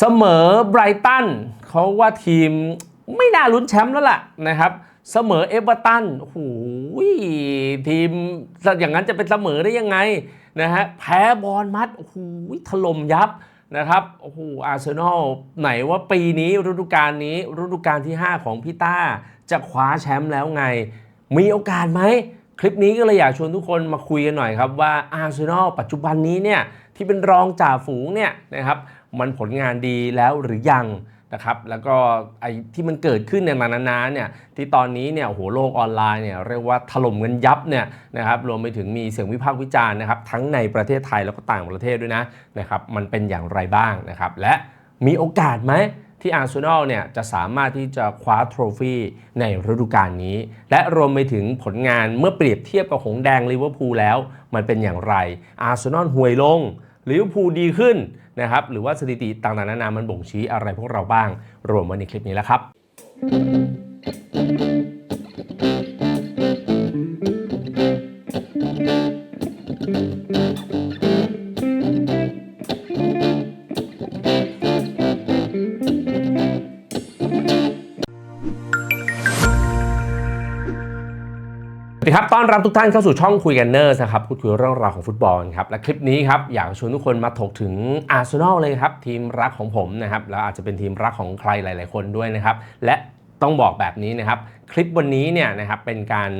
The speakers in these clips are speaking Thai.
เสมอไบรตันเขาว่าทีมไม่น่าลุ้นแชมป์แล้วล่ะนะครับเสมอเอเวอร์ตันโอ้โหทีมอย่างนั้นจะเป็นเสมอได้ยังไงนะฮะแพ้บอลมัดโอ้โหถล่มยับนะครับโอ้โหอาร์เซนอลไหนว่าปีนี้ฤดูกาลนี้ฤดูกาลที่ 5 ของพี่ต้า จะคว้าแชมป์แล้วไง มีโอกาสไหม คลิปนี้ก็เลยอยากชวนทุกคนมาคุยกันหน่อยครับว่าอาร์เซนอลปัจจุบันนี้เนี่ยที่เป็นรองจ่าฝูงเนี่ยนะครับ มันผลงานดีแล้วหรือยังนะครับแล้วก็ไอ้ที่มันเกิดขึ้นในนานาๆเนี่ยที่ตอนนี้เนี่ยโหโลกออนไลน์เนี่ยเรียกว่าถล่มกันยับเนี่ยนะครับรวมไปถึงมีเสียงวิพากษ์วิจารณ์นะครับทั้งในประเทศไทยแล้วก็ต่างประเทศด้วยนะนะครับมันเป็นอย่างไรบ้างนะครับและมีโอกาสไหมที่อาร์เซนอลเนี่ยจะสามารถที่จะคว้าโทรฟี่ในฤดูกาลนี้ และรวมไปถึงผลงานเมื่อเปรียบเทียบกับหงแดงลิเวอร์พูลแล้ว มันเป็นอย่างไรอาร์เซนอลห่วยลงลิเวอร์พูลดีขึ้น นะครับหรือว่าสถิติต่างๆนานามันบ่งชี้อะไรพวกเราบ้าง รวมไว้ในคลิปนี้แล้วครับสวั ต้อนรับทุกท่านเข้าสู่ช่องคุยกันเนอร์นะครับพูดคุยเรื่องราวของฟุตบอลครับและคลิปนี้ครับอยากชวนทุกคนมาถกถึงอาร์เซนอลเลยครับทีมรักของผมนะครับแล้วอาจจะเป็นทีมรักของใครหลาย ๆ คนด้วยนะครับและต้องบอกแบบนี้นะครับ คลิปวันนี้เนี่ยนะครับเป็นการ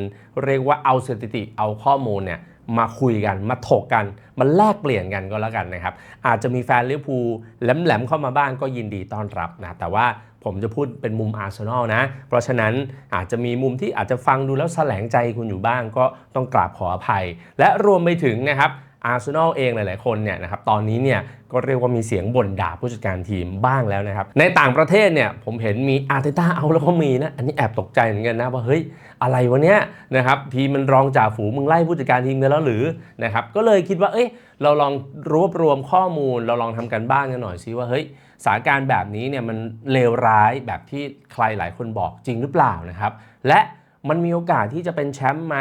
เรียกว่าเอาสถิติเอาข้อมูลเนี่ยมาคุยกันมาถกกันมาแลกเปลี่ยนกันก็แล้วกันนะครับอาจจะมีแฟนลิเวอร์พูลแหลมๆเข้ามาบ้างก็ยินดีต้อนรับนะแต่ว่า ผมจะพูดเป็นมุมอาร์เซนอลนะ เพราะฉะนั้นอาจจะมีมุมที่อาจจะฟังดูแล้วแสลงใจคุณอยู่บ้างก็ต้องกราบขออภัย และรวมไปถึงนะครับอาร์เซนอลเองหลาย ๆ คนเนี่ยนะครับตอนนี้เนี่ยก็เรียกว่ามีเสียงบ่นด่าผู้จัดการทีมบ้างแล้วนะครับ ในต่างประเทศเนี่ยผมเห็นมีอาร์เตต้าเอาแล้วก็มีนะ อันนี้แอบตกใจเหมือนกันนะ ว่าเฮ้ย อะไรวะเนี้ยนะครับทีมมันรองจ่าฝูงมึงไล่ผู้จัดการทีมกันแล้วหรือนะครับก็เลยคิดว่าเอ้ยเราลองรวบรวมข้อมูลเราลองทำกันบ้านกันหน่อยซิว่าเฮ้ย สถานการณ์แบบนี้เนี่ยมันเลวร้ายแบบที่ใครหลายคนบอกจริงหรือเปล่านะครับ และมันมีโอกาสที่จะเป็นแชมป์ไหม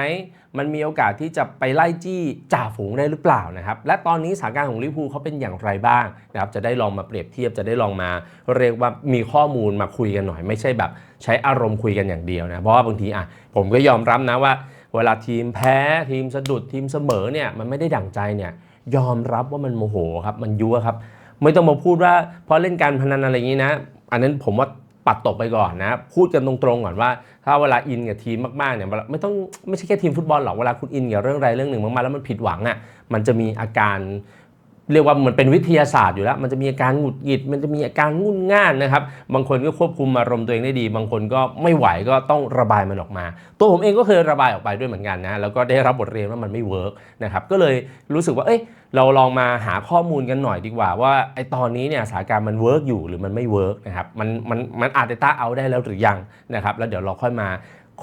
มันมีโอกาสที่จะไปไล่จี้จ่าฝูงได้หรือเปล่านะครับ และตอนนี้สถานการณ์ของลิเวอร์พูลเขาเป็นอย่างไรบ้างนะครับ จะได้ลองมาเปรียบเทียบ จะได้ลองมาเรียกว่ามีข้อมูลมาคุยกันหน่อย ไม่ใช่แบบใช้อารมณ์คุยกันอย่างเดียวนะ เพราะว่าบางทีอะผมก็ยอมรับนะว่า เวลาทีมแพ้ทีมสะดุดทีมเสมอเนี่ยมันไม่ได้ดั่งใจเนี่ยยอมรับว่ามันโมโหครับ มันยั่วครับ ไม่ต้องมาพูดว่าเพราะเล่นการพนันอะไรอย่างนี้นะ อันนั้นผมว่าปัดตกไปก่อนนะ พูดกันตรงๆก่อนว่า ถ้าเวลาอินกับทีมมากๆเนี่ยไม่ต้องไม่ใช่แค่ทีมฟุตบอลหรอกเวลาคุณอินกับเรื่องใดเรื่องหนึ่งมากๆแล้วมันผิดหวังอะมันจะมีอาการเรียกว่าเหมือนเป็นวิทยาศาสตร์อยู่แล้ว มันจะมีอาการหงุดหงิด มันจะมีอาการงุ่นง่านนะครับ บางคนก็ควบคุมอารมณ์ตัวเองได้ดี บางคนก็ไม่ไหวก็ต้องระบายมันออกมา ตัวผมเองก็เคยระบายออกไปด้วยเหมือนกันนะ แล้วก็ได้รับบทเรียนว่ามันไม่เวิร์กนะครับ ก็เลยรู้สึกว่า เอ้ย เราลองมาหาข้อมูลกันหน่อยดีกว่าว่าไอ้ตอนนี้เนี่ยสถานการณ์มันเวิร์กอยู่หรือมันไม่เวิร์กนะครับมันมันมันอาจจะต้าเอาได้แล้วหรือยังนะครับแล้วเดี๋ยวเราค่อยมา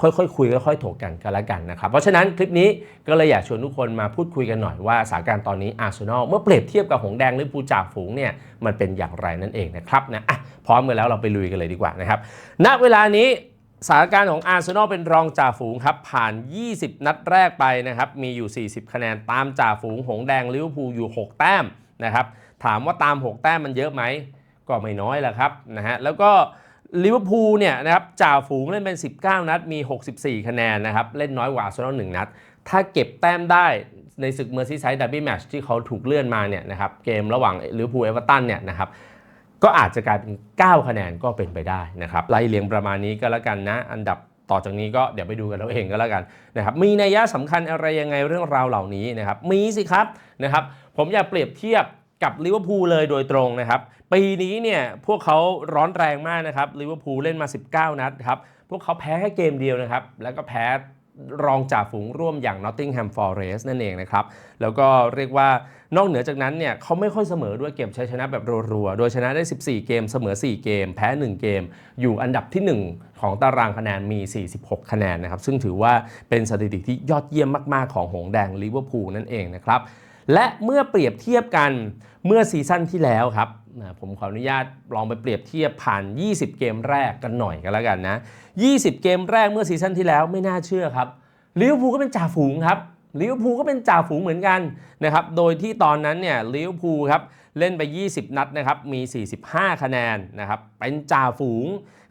ค่อยๆคคุยค่อยๆถกกันกันละกันนะครับ เพราะฉะนั้นคลิปนี้ก็เลยอยากชวนทุกคนมาพูดคุยกันหน่อยว่าสถานการณ์ตอนนี้อาร์เซนอลเมื่อเปรียบเทียบกับหงแดงหรือปูจ่าฝูงเนี่ยมันเป็นอย่างไรนั่นเองนะครับนะอะพร้อมกันแล้วเราไปลุยกันเลยดีกว่านะครับณเวลานี้ สถานการณ์ของอาร์เซนอลเป็นรองจ่าฝูงครับ ผ่าน 20 นัดแรกไปนะครับ มีอยู่ 40 คะแนนตามจ่าฝูงหงแดงลิเวอร์พูลอยู่ 6 แต้มนะครับ ถามว่าตาม 6 แต้มมันเยอะไหม ก็ไม่น้อยแหละครับนะฮะแล้วก็ลิเวอร์พูลเนี่ยนะครับจ่าฝูงเล่นเป็น 19 นัดมี 64 คะแนนนะครับ เล่นน้อยกว่าอาร์เซนอล1นัด ถ้าเก็บแต้มได้ในศึกเมอร์ซีไซด์ดับเบิลแมตช์ที่เขาถูกเลื่อนมาเนี่ยนะครับเกมระหว่างลิเวอร์พูลเอเวอร์ตันเนี่ยนะครับ ก็อาจจะกลายเป็น 9 คะแนนก็เป็นไปได้นะครับไล่เลียงประมาณนี้ก็แล้วกันนะ อันดับต่อจากนี้ก็เดี๋ยวไปดูกันเราเองก็แล้วกันนะครับมีนัยยะสำคัญอะไรยังไงเรื่องราวเหล่านี้นะครับมีสิครับนะครับ ผมอยากเปรียบเทียบกับลิเวอร์พูลเลยโดยตรงนะครับ ปีนี้เนี่ยพวกเขาร้อนแรงมากนะครับลิเวอร์พูลเล่นมา 19 นัดครับพวกเขาแพ้แค่เกมเดียวนะครับ แล้วก็แพ้ รองจ่าฝูงร่วมอย่าง Nottingham Forest นั่นเองนะครับ แล้วก็เรียกว่านอกเหนือจากนั้นเนี่ยเขาไม่ค่อยเสมอด้วยเกมใช้ชนะแบบรัวๆ โดยชนะได้ 14 เกมเสมอ 4 เกม แพ้ 1 เกม อยู่อันดับที่ 1 ของตารางคะแนนมี 46 คะแนนนะครับ ซึ่งถือว่าเป็นสถิติที่ยอดเยี่ยมมาก ๆ ของหงแดงลิเวอร์พูลนั่นเองนะครับและเมื่อเปรียบเทียบกันเมื่อซีซั่นที่แล้วครับ นะผมขออนุญาตลองไปเปรียบเทียบผ่าน 20 เกมแรกกันหน่อยกันแล้วกันนะ 20 เกมแรกเมื่อซีซั่นที่แล้วไม่น่าเชื่อครับลิเวอร์พูลก็เป็นจ่าฝูงครับลิเวอร์พูลก็เป็นจ่าฝูงเหมือนกันนะครับ โดยที่ตอนนั้นเนี่ยลิเวอร์พูลครับเล่นไป 20 นัดนะครับ มี 45 คะแนนนะครับ เป็นจ่าฝูง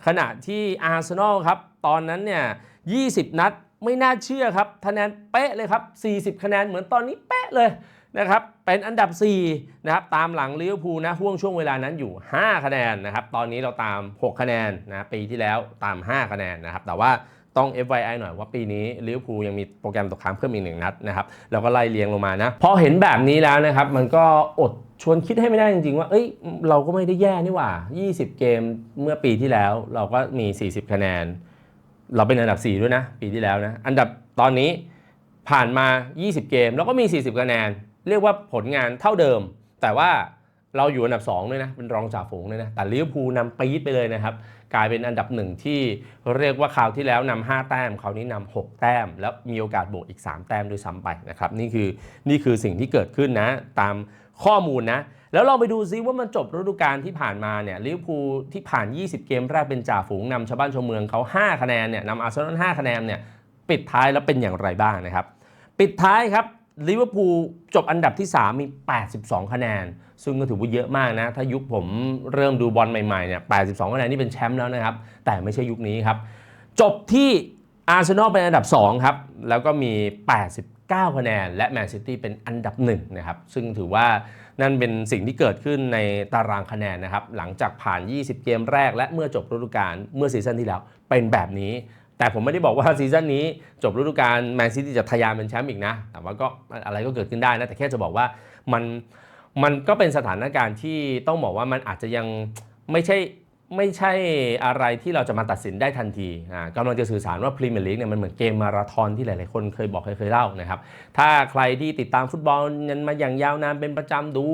ขณะที่อาร์เซนอลครับ ตอนนั้นเนี่ย 20 นัดไม่น่าเชื่อครับ คะแนนเป๊ะเลยครับ 40 คะแนนเหมือนตอนนี้เป๊ะเลย นะครับเป็นอันดับ4นะครับตามหลังลิเวอร์พูลนะห่วงช่วงเวลานั้นอยู่ 5 คะแนนนะครับตอนนี้เราตาม 6 คะแนนนะปีที่แล้วตาม 5 คะแนนนะครับแต่ว่าต้อง FYI หน่อยว่าปีนี้ลิเวอร์พูลยังมีโปรแกรมตกค้างเพิ่มอีกหนึ่งนัดนะครับแล้วก็ไล่เรียงลงมานะพอเห็นแบบนี้แล้วนะครับมันก็อดชวนคิดให้ไม่ได้จริงๆ ว่า เอ้ย เราก็ไม่ได้แย่นี่หว่า 20 เกมเมื่อปีที่แล้ว เราก็มี 40 คะแนน เราเป็นอันดับ 4 ด้วยนะ ปีที่แล้วนะ อันดับตอนนี้ผ่านมา 20 เกมแล้วก็มี 40 คะแนน เรียกว่าผลงานเท่าเดิม แต่ว่าเราอยู่อันดับ2ด้วยนะเป็นรองจ่าฝูงเลยนะแต่ลิเวอร์พูลนำปี๊ดไปเลยนะครับ กลายเป็นอันดับหนึ่งที่เรียกว่าคราวที่แล้วนำ5แต้มคราวนี้นำ6แต้ม แล้วมีโอกาสบวกอีก 3 แต้มด้วยซ้ำไปนะครับนี่คือนี่คือสิ่งที่เกิดขึ้นนะ ตามข้อมูลนะ แล้วลองไปดูซิว่ามันจบฤดูกาลที่ผ่านมาเนี่ยลิเวอร์พูลที่ผ่าน 20 เกมแรกเป็นจ่าฝูงนำชาวบ้านชาวเมืองเขา 5 คะแนนเนี่ยนำอาร์เซนอล5คะแนนเนี่ยปิดท้ายแล้วเป็นอย่างไรบ้างนะครับ ปิดท้ายครับ ลิเวอร์พูลจบอันดับที่ 3 มี 82 คะแนน ซึ่งก็ถือว่าเยอะมากนะ ถ้ายุคผมเริ่มดูบอลใหม่ๆเนี่ย 82 คะแนนนี่เป็นแชมป์แล้วนะครับ แต่ไม่ใช่ยุคนี้ครับ จบที่อาร์เซนอลเป็นอันดับ 2 ครับ แล้วก็มี 89 คะแนน และแมนซิตี้เป็นอันดับ 1 นะครับ ซึ่งถือว่านั่นเป็นสิ่งที่เกิดขึ้นในตารางคะแนนนะครับ หลังจากผ่าน 20 เกมแรก และเมื่อจบฤดูกาลเมื่อซีซั่นที่แล้วเป็นแบบนี้ แต่ผมไม่ได้บอกว่าซีซั่นนี้จบฤดูกาลแมนซิตี้จะทะยานเป็นแชมป์อีกนะ แต่ว่าก็อะไรก็เกิดขึ้นได้นะ แต่แค่จะบอกว่ามันมันก็เป็นสถานการณ์ที่ต้องบอกว่ามันอาจจะยังไม่ใช่ไม่ใช่อะไรที่เราจะมาตัดสินได้ทันทีอ่ากำลังจะสื่อสารว่าพรีเมียร์ลีกเนี่ยมันเหมือนเกมมาราธอนที่หลาย ๆ คนเคยบอกเคยเคยเล่านะครับ ถ้าใครที่ติดตามฟุตบอลกันมาอย่างยาวนานเป็นประจำดู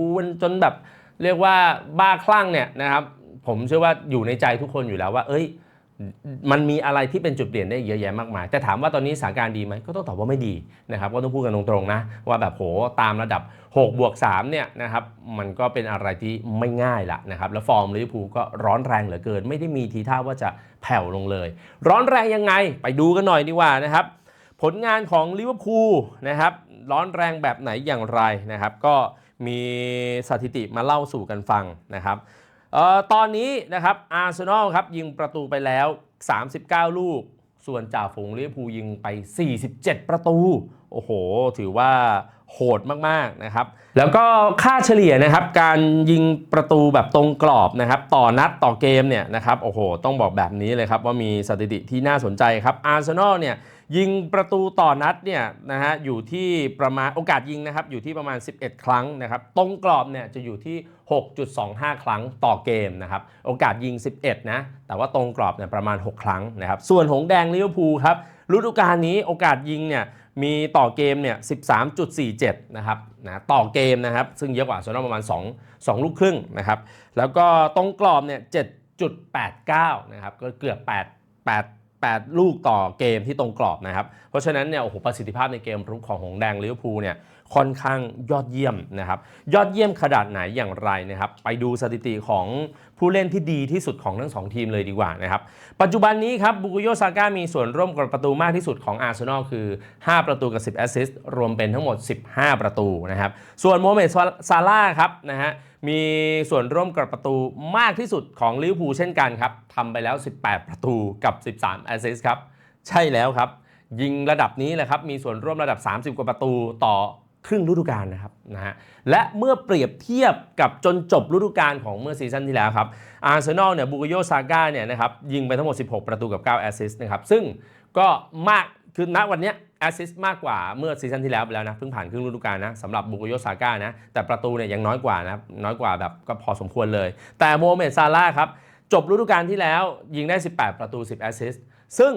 จนแบบเรียกว่าบ้าคลั่งเนี่ยนะครับผมเชื่อว่าอยู่ในใจทุกคนอยู่แล้วว่า เอ้ย มันมีอะไรที่เป็นจุดเปลี่ยนได้เยอะแยะมากมาย แต่ถามว่าตอนนี้สถานการณ์ดีไหมก็ต้องตอบว่าไม่ดีนะครับก็ต้องพูดกันตรงๆนะว่าแบบโหตามระดับ6บวก3เนี่ยนะครับมันก็เป็นอะไรที่ไม่ง่ายละนะครับแล้วฟอร์มลิเวอร์พูลก็ร้อนแรงเหลือเกิน ไม่ได้มีทีท่าว่าจะแผ่วลงเลย ร้อนแรงยังไงไปดูกันหน่อยดีกว่านะครับผลงานของลิเวอร์พูลนะครับร้อนแรงแบบไหนอย่างไรนะครับก็มีสถิติมาเล่าสู่กันฟังนะครับ ตอนนี้นะครับอาร์เซนอลครับยิงประตูไปแล้ว 39 ลูก ส่วนจ่าฝูงลิเวอร์พูลยิงไป 47 ประตู โอ้โห ถือว่าโหดมากๆนะครับ แล้วก็ค่าเฉลี่ยนะครับ การยิงประตูแบบตรงกรอบนะครับ ต่อนัดต่อเกมเนี่ยนะครับ โอ้โห ต้องบอกแบบนี้เลยครับว่ามีสถิติที่น่าสนใจครับอาร์เซนอลเนี่ย ยิงประตูต่อนัดเนี่ยนะฮะอยู่ที่ประมาณโอกาสยิงนะครับอยู่ที่ประมาณ 11 ครั้งนะครับตรงกรอบเนี่ยจะอยู่ที่ 6.25 ครั้งต่อเกมนะครับโอกาสยิง 11 นะ แต่ว่าตรงกรอบเนี่ยประมาณ 6 ครั้งนะครับส่วนหงแดงลิเวอร์พูลครับฤดูกาลนี้โอกาสยิงเนี่ยมีต่อเกมเนี่ย 13.47 นะครับนะต่อเกมนะครับ ซึ่งเยอะกว่าโซนประมาณ 2 2 ลูกครึ่งนะครับแล้วก็ตรงกรอบเนี่ย 7.89 นะครับก็เกือบ 8 8 8 ลูกต่อเกมที่ตรงกรอบนะครับ เพราะฉะนั้นเนี่ยโอ้โหประสิทธิภาพในเกมรุกของหงแดงลิเวอร์พูลเนี่ยค่อนข้างยอดเยี่ยมนะครับ ยอดเยี่ยมขนาดไหนอย่างไรนะครับ ไปดูสถิติของผู้เล่นที่ดีที่สุดของทั้งสองทีมเลยดีกว่านะครับ ปัจจุบันนี้ครับบุกุโยซาก้ามีส่วนร่วมกับประตูมากที่สุดของอาร์เซนอลคือ 5 ประตูกับ 10 แอสซิสต์รวมเป็นทั้งหมด 15 ประตูนะครับ ส่วนโมเมดซาร่าครับนะฮะ มีส่วนร่วมกับประตูมากที่สุดของลิเวอร์พูลเช่นกันครับทำไปแล้ว 18 ประตูกับ 13 แอสซิสต์ครับ ใช่แล้วครับ ยิงระดับนี้แหละครับ มีส่วนร่วมระดับ 30 กว่าประตูต่อครึ่งฤดูกาลนะครับนะฮะและเมื่อเปรียบเทียบกับจนจบฤดูกาลของเมื่อซีซั่นที่แล้วครับอาร์เซนอลเนี่ยบูกโยซาก้าเนี่ยนะครับยิงไปทั้งหมด 16 ประตูกับ 9 แอสซิสต์นะครับซึ่งก็มาก คือณวันนี้แอสซิสต์มากกว่าเมื่อซีซั่นที่แล้วไปแล้วนะเพิ่งผ่านครึ่งฤดูกาลนะสำหรับบูโกโยซาก้านะแต่ประตูเนี่ยยังน้อยกว่านะน้อยกว่าแบบก็พอสมควรเลย แต่โมเมดซาร่าครับจบฤดูกาลที่แล้วยิงได้ 18 ประตู 10 แอสซิสต์ซึ่ง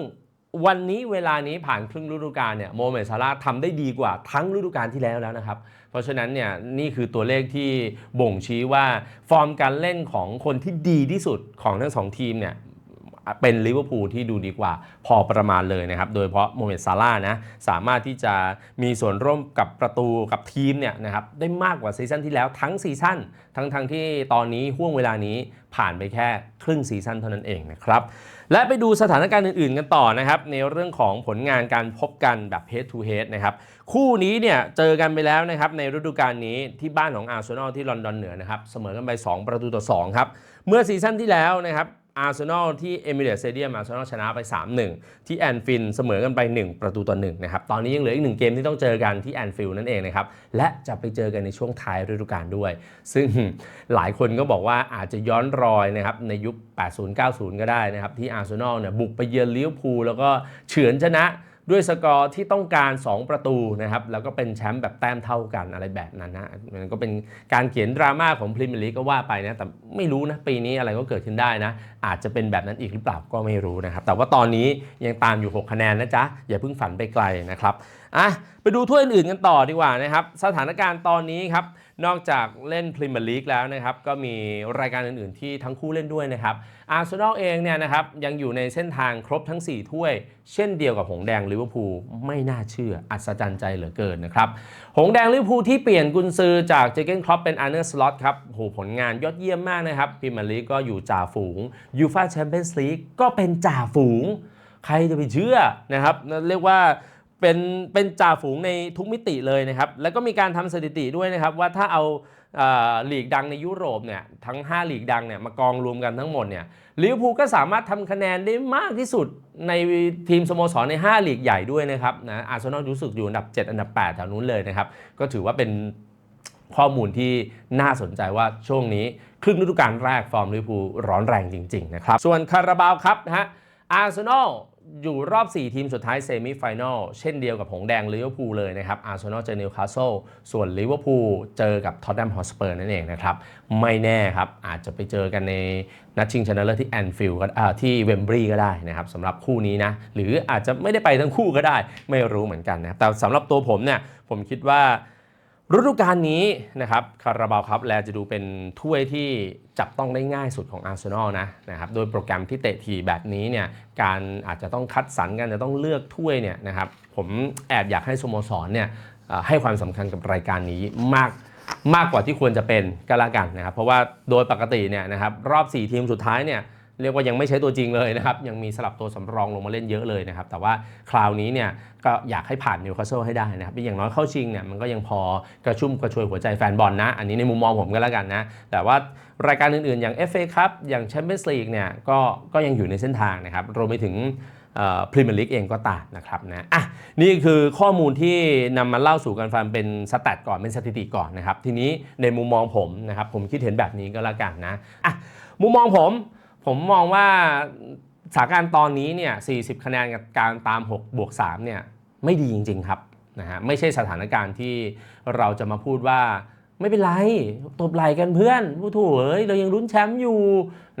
วันนี้เวลานี้ผ่านครึ่งฤดูกาลเนี่ยโมเมดซาร่าทำได้ดีกว่าทั้งฤดูกาลที่แล้วแล้วนะครับ เพราะฉะนั้นเนี่ยนี่คือตัวเลขที่บ่งชี้ว่าฟอร์มการเล่นของคนที่ดีที่สุดของทั้งสองทีมเนี่ย เป็นลิเวอร์พูลที่ดูดีกว่าพอประมาณเลยนะครับ โดยเฉพาะโมเมดซาร่าห์นะสามารถที่จะมีส่วนร่วมกับประตูกับทีมเนี่ยนะครับได้มากกว่าซีซั่นที่แล้วทั้งซีซั่นทั้งทั้งที่ตอนนี้ห่วงเวลานี้ผ่านไปแค่ครึ่งซีซั่นเท่านั้นเองนะครับ และไปดูสถานการณ์อื่นๆกันต่อนะครับ ในเรื่องของผลงานการพบกันแบบ head to head นะครับ คู่นี้เนี่ยเจอกันไปแล้วนะครับ ในฤดูกาลนี้ที่บ้านของอาร์เซนอลที่ลอนดอนเหนือนะครับ เสมอกันไป 2 ประตูต่อ 2 ครับ เมื่อซีซั่นที่แล้วนะครับ อาร์เซนอลที่เอมิเรตสเตเดียมอาร์เซนอลชนะไป 3-1 ที่แอนฟิลเสมอกันไป 1 ประตูต่อ1นะครับ ตอนนี้ยังเหลืออีกหนึ่งเกมที่ต้องเจอกันที่แอนฟิลนั่นเองนะครับ และจะไปเจอกันในช่วงท้ายฤดูกาลด้วย ซึ่งหลายคนก็บอกว่าอาจจะย้อนรอยนะครับในยุค 80-90 ก็ได้นะครับ ที่อาร์เซนอลเนี่ยบุกไปเยือนลิเวอร์พูลแล้วก็เฉือนชนะ ด้วยสกอร์ที่ต้องการ 2 ประตูนะครับแล้วก็เป็นแชมป์แบบแต้มเท่ากันอะไรแบบนั้นนะมันก็เป็นการเขียนดราม่าของพรีเมียร์ลีกก็ว่าไปนะแต่ไม่รู้นะปีนี้อะไรก็เกิดขึ้นได้นะ อาจจะเป็นแบบนั้นอีกหรือเปล่าก็ไม่รู้นะครับแต่ว่าตอนนี้ยังตามอยู่ 6 คะแนนนะจ๊ะ อย่าเพิ่งฝันไปไกลนะครับอะไปดูถ้วยอื่นๆกันต่อดีกว่านะครับสถานการณ์ตอนนี้ครับนอกจากเล่นพรีเมียร์ลีกแล้วนะครับก็มีรายการอื่นๆที่ทั้งคู่เล่นด้วยนะครับ อาร์เซนอลเองเนี่ยนะครับยังอยู่ในเส้นทางครบทั้ง 4 ถ้วย เช่นเดียวกับหงแดงลิเวอร์พูลไม่น่าเชื่อ อัศจรรย์ใจเหลือเกินนะครับหงแดงลิเวอร์พูลที่เปลี่ยนกุนซือจากเจเกนครอปเป็นอาร์เนอร์สล็อตครับโหผลงานยอดเยี่ยมมากนะครับพรีเมียร์ลีกก็อยู่จ่าฝูงยูฟาแชมเปี้ยนส์ลีกก็เป็นจ่าฝูง ใครจะไปเชื่อนะครับเรียกว่าเป็นเป็นจ่าฝูงในทุกมิติเลยนะครับแล้วก็มีการทำสถิติด้วยนะครับว่าถ้าเอา ลีกดังในยุโรปเนี่ยทั้ง 5 ลีกดังเนี่ยมากองรวมกันทั้งหมดเนี่ยลิเวอร์พูลก็สามารถทำคะแนนได้มากที่สุดในทีมสโมสรใน 5 ลีกใหญ่ด้วยนะครับนะอาร์เซนอลรู้สึกอยู่อันดับ 7 อันดับ8แถวนู้นเลยนะครับก็ถือว่าเป็นข้อมูลที่น่าสนใจว่าช่วงนี้ครึ่งฤดูกาลแรกฟอร์มลิเวอร์พูลร้อนแรงจริง ๆ นะครับ ส่วนคาราบาวครับนะฮะอาร์เซนอล อยู่รอบ 4 ทีมสุดท้ายเซมิไฟแนลเช่นเดียวกับหงแดงลิเวอร์พูลเลยนะครับอาร์เซนอลเจอนิวคาสเซิลส่วนลิเวอร์พูลเจอกับท็อตแนมฮอสเปอร์นั่นเองนะครับ ไม่แน่ครับ อาจจะไปเจอกันในนัดชิงชนะเลิศที่แอนฟิลด์ก็ที่เวมบรีก็ได้นะครับสำหรับคู่นี้นะ หรืออาจจะไม่ได้ไปทั้งคู่ก็ได้ ไม่รู้เหมือนกันนะแต่สำหรับตัวผมเนี่ยผมคิดว่า ฤดูกาลนี้นะครับคาราบาวครับแลจะดูเป็นถ้วยที่จับต้องได้ง่ายสุดของอาร์เซนอลนะนะครับโดยโปรแกรมที่เตะทีแบบนี้เนี่ยการอาจจะต้องคัดสรรกันจะต้องเลือกถ้วยเนี่ยนะครับผมแอบอยากให้สโมสรเนี่ยให้ความสำคัญกับรายการนี้มากมากกว่าที่ควรจะเป็นก็แล้วกันนะครับเพราะว่าโดยปกติเนี่ยนะครับรอบ 4 ทีมสุดท้ายเนี่ย เรียกว่ายังไม่ใช้ตัวจริงเลยนะครับ ยังมีสลับตัวสำรองลงมาเล่นเยอะเลยนะครับ แต่ว่าคราวนี้เนี่ยก็อยากให้ผ่านนิวคาสเซิลให้ได้นะครับอย่างน้อยเข้าชิงเนี่ยมันก็ยังพอกระชุ่มกระชวยหัวใจแฟนบอลนะ อันนี้ในมุมมองผมก็แล้วกันนะ แต่ว่ารายการอื่นๆ อย่าง FA ครับอย่างแชมเปี้ยนส์ลีกเนี่ยก็ก็ยังอยู่ในเส้นทางนะครับรวมไปถึงพรีเมียร์ลีกเองก็ตามนะครับนะอะนี่คือข้อมูลที่นำมาเล่าสู่กันฟังเป็นสแตทก่อนเป็นสถิติก่อนนะครับ ทีนี้ในมุมมองผมนะครับผมคิดเห็นแบบนี้ก็แล้วกันนะอะมุมมองผม ผมมองว่าสถานการณ์ตอนนี้เนี่ย 40 คะแนนกับการตาม 6 บวก 3 เนี่ย ไม่ดีจริง ๆ ครับนะฮะไม่ใช่สถานการณ์ที่เราจะมาพูดว่าไม่เป็นไร ตบไหลกันเพื่อนผู้ถูเอ้ยเรายังลุ้นแชมป์อยู่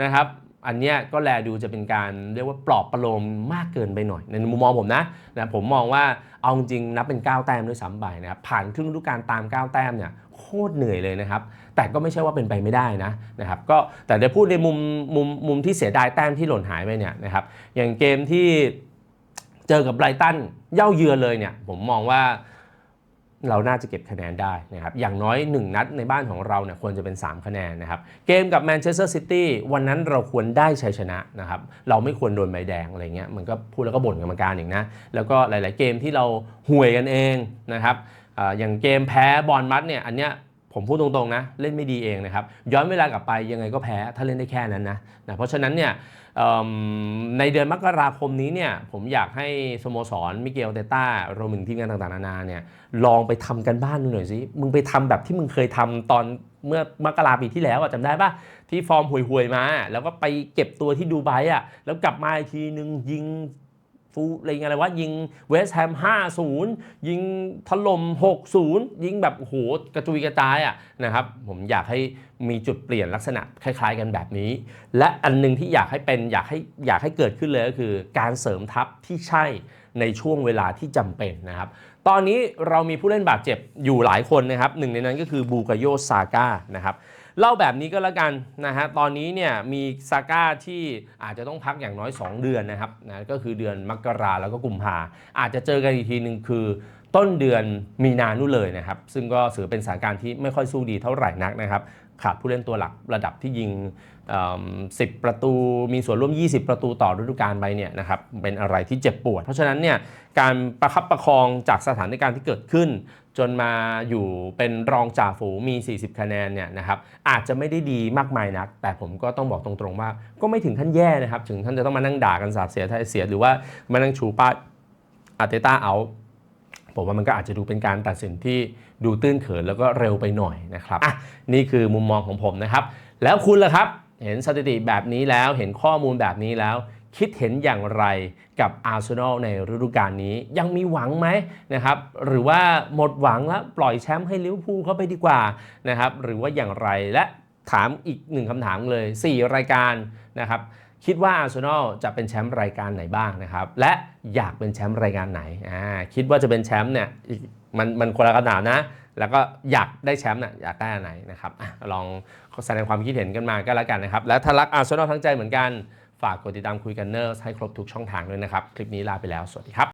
นะครับ อันเนี้ยก็แลดูจะเป็นการเรียกว่าปลอบประโลมมากเกินไปหน่อย ในมุมมองผมนะนะผมมองว่าเอาจริงนับเป็น 9 แต้มด้วยซ้ำไปนะครับผ่านครึ่งฤดูกาลตาม 9 แต้มเนี่ยโคตรเหนื่อยเลยนะครับ แต่ก็ไม่ใช่ว่าเป็นไปไม่ได้นะนะครับก็แต่เดี๋ยวพูดในมุมมุมมุมที่เสียดายแต้มที่หล่นหายไปเนี่ยนะครับอย่างเกมที่เจอกับไบรตันเย่าเยือนเลยเนี่ยผมมองว่า เราน่าจะเก็บคะแนนได้นะครับอย่างน้อย 1 นัดในบ้านของเราเนี่ยควรจะเป็น 3 คะแนนนะครับเกมกับแมนเชสเตอร์ซิตี้วันนั้นเราควรได้ชัยชนะนะครับเราไม่ควรโดนใบแดงอะไรเงี้ยมันก็พูดแล้วก็บ่นกรรมการอีกนะแล้วก็หลาย ๆ เกมที่เราห่วยกันเองนะครับออย่างเกมแพ้บอลมัดเนี่ยอันเนี้ยผมพูดตรง ๆ นะ เล่นไม่ดีเองนะครับย้อนเวลากลับไปยังไงก็แพ้ถ้าเล่นได้แค่นั้นนะนะเพราะฉะนั้นเนี่ย ในเดือนมกราคมนี้เนี่ยผมอยากให้สโมสรมิเกลเตต้ารวมถึงทีมงานต่างๆนานาเนี่ยลองไปทำกันบ้านดูหน่อยสิมึงไปทำแบบที่มึงเคยทำตอนเมื่อมกราปีที่แล้วอะจำได้ปะที่ฟอร์มห่วยๆมา แล้วก็ไปเก็บตัวที่ดูไบอะแล้วกลับมาอีกทีนึงยิง ฟูอะไรเงี้ยอะไรวะยิงเวสต์แฮม 5-0 ยิงถล่ม 6-0 ยิงแบบโอ้โหกระจุยกระจายอะนะครับผมอยากให้มีจุดเปลี่ยนลักษณะคล้าย ๆ กันแบบนี้ และอันหนึงที่อยากให้เป็นอยากให้อยากให้เกิดขึ้นเลยก็คือ การเสริมทัพที่ใช่ในช่วงเวลาที่จำเป็นนะครับ ตอนนี้เรามีผู้เล่นบาดเจ็บอยู่หลายคนนะครับหนึ่งในนั้นก็คือบูกาโยซาก้านะครับ เล่าแบบนี้ก็แล้วกันนะฮะตอนนี้เนี่ยมีซาก้าที่อาจจะต้องพักอย่างน้อย 2 เดือนนะครับนะก็คือเดือนมกราแล้วก็กุมภาอาจจะเจอกันอีกทีหนึ่งคือต้นเดือนมีนานู่นเลยนะครับ ซึ่งก็ถือเป็นสถานการณ์ที่ไม่ค่อยสู้ดีเท่าไหร่นักนะครับขาดผู้เล่นตัวหลักระดับที่ยิง 10 ประตูมีส่วนร่วม 20 ประตูต่อฤดูกาลไปเนี่ยนะครับเป็นอะไรที่เจ็บปวด เพราะฉะนั้นเนี่ยการประคับประคองจากสถานการณ์ที่เกิดขึ้น จนมาอยู่เป็นรองจ่าฝูงมี 40 คะแนนเนี่ยนะครับอาจจะไม่ได้ดีมากมายนัก แต่ผมก็ต้องบอกตรงๆว่า ก็ไม่ถึงขั้นแย่นะครับ ถึงท่านจะต้องมานั่งด่ากันสาบเสียทายเสีย หรือว่ามานั่งชูป้าอาร์เตต้าเอาผมว่ามันก็อาจจะดูเป็นการตัดสินที่ดูตื้นเขินแล้วก็เร็วไปหน่อยนะครับอะนี่คือมุมมองของผมนะครับ แล้วคุณล่ะครับ เห็นสถิติแบบนี้แล้วเห็นข้อมูลแบบนี้แล้ว คิดเห็นอย่างไรกับอาร์เซนอลในฤดูกาลนี้ ยังมีหวังไหมนะครับหรือว่าหมดหวังแล้วปล่อยแชมป์ให้ลิเวอร์พูลเข้าไปดีกว่านะครับหรือว่าอย่างไรและถามอีกหนึ่งคำถามเลย 4 รายการนะครับคิดว่าอาร์เซนอลจะเป็นแชมป์รายการไหนบ้างนะครับและอยากเป็นแชมป์รายการไหนอ่าคิดว่าจะเป็นแชมป์เนี่ยมันมันคนละคำถามนะแล้วก็อยากได้แชมป์น่ะอยากได้อันไหนะครับอลองแสดงความคิดเห็นกันมาก็แล้วกันนะครับ แล้วถ้ารักอาร์เซนอลทั้งใจเหมือนกัน ฝากกดติดตามคุยกันเนอร์ให้ครบทุกช่องทางด้วยนะครับ คลิปนี้ลาไปแล้ว สวัสดีครับ